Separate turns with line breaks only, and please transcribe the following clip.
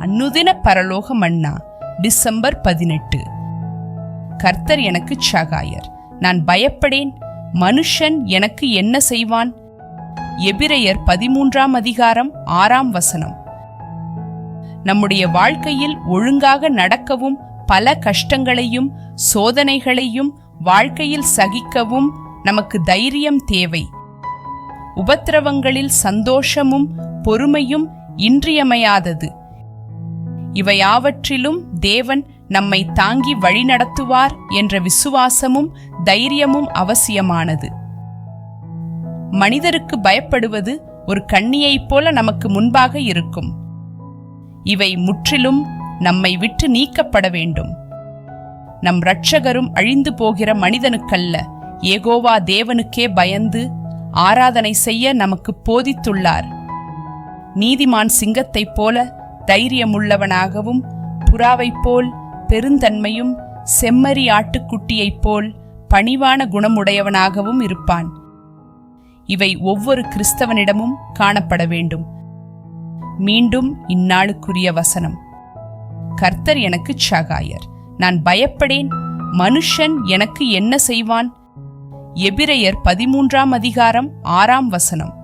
அன்னுதின பரலோக மன்னா டிசம்பர் பதினெட்டு. கர்த்தர் எனக்கு சகாயர். நான் பயப்படேன். மனுஷன் எனக்கு என்ன செய்வான்? எபிரையர் பதிமூன்றாம் அதிகாரம் ஆறாம் வசனம். நம்முடைய வாழ்க்கையில் ஒழுங்காக நடக்கவும் பல கஷ்டங்களையும் சோதனைகளையும் வாழ்க்கையில் சகிக்கவும் நமக்கு தைரியம் தேவை. உபத்திரவங்களில் சந்தோஷமும் பொறுமையும் இன்றியமையாதது. இவையாவற்றிலும் தேவன் நம்மை தாங்கி வழிநடத்துவார் என்ற விசுவாசமும் தைரியமும் அவசியமானது. மனிதருக்கு பயப்படுவது ஒரு கண்ணியைப் போல நமக்கு முன்பாக இருக்கும். இவை முற்றிலும் நம்மை விட்டு நீக்கப்பட வேண்டும். நம் இரட்சகரும் அழிந்து போகிற மனிதனுக்கல்ல ஏகோவா தேவனுக்கே பயந்து ஆராதனை செய்ய நமக்கு போதித்துள்ளார். நீதிமான் சிங்கத்தைப் போல தைரியமுள்ளவனாகவும் புறாவைப் போல் பெருந்தன்மையும் செம்மறி ஆட்டுக்குட்டியைப் போல் பணிவான குணமுடையவனாகவும் இருப்பான். இவை ஒவ்வொரு கிறிஸ்தவனிடமும் காணப்பட வேண்டும். மீண்டும் இந்நாளுக்குரிய வசனம். கர்த்தர் எனக்கு சகாயர். நான் பயப்படேன். மனுஷன் எனக்கு என்ன செய்வான்? எபிரையர் பதிமூன்றாம் அதிகாரம் ஆறாம் வசனம்.